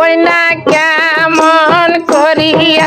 ওই না কেমন করিয়া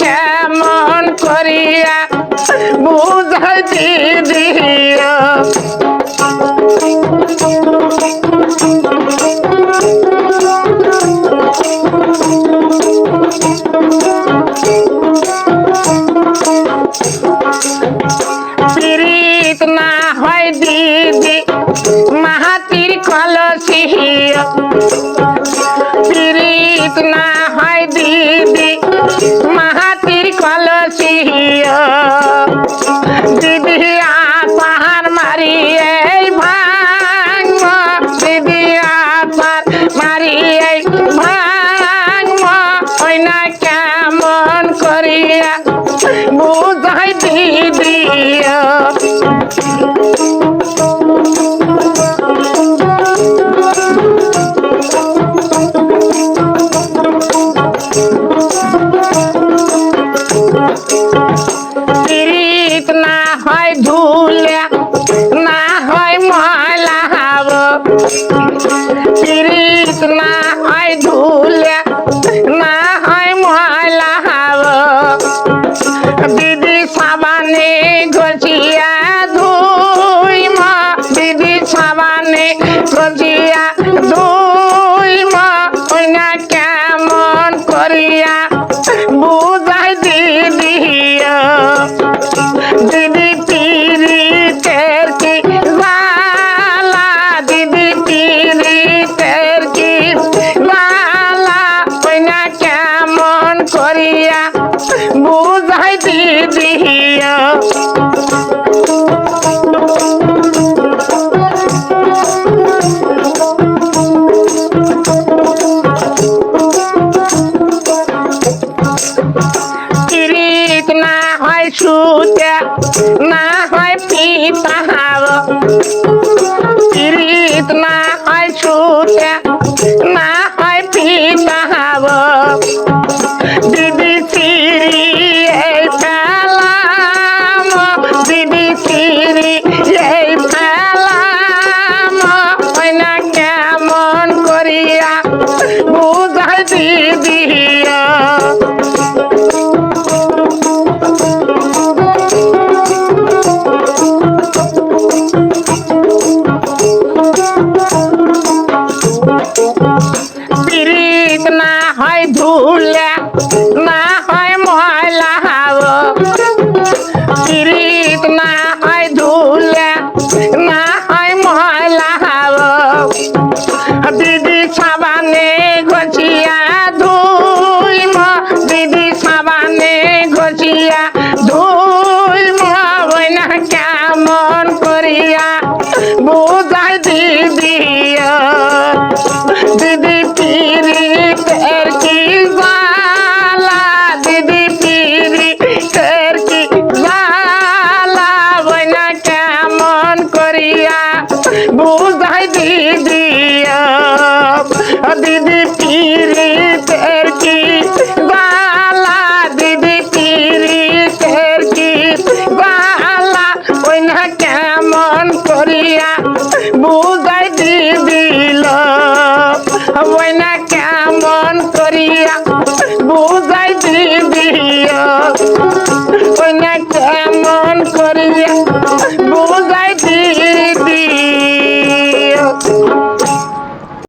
কেমন করিয়া বুঝাইতে দিও পীড়িত না হয় দিদি মাহাতির কলসি পীড়িত না হয় দিদি চাহিয়া দিদি আপার মারি এই ভাঙ দিদি আপার মারি এই ভাঙ। ওই কেমন করিয়া বুঝা তৃষ্ণা হয় ধুলে না হয় ময়লা হাব। দিদি সাবানে ঘষিয়া muda!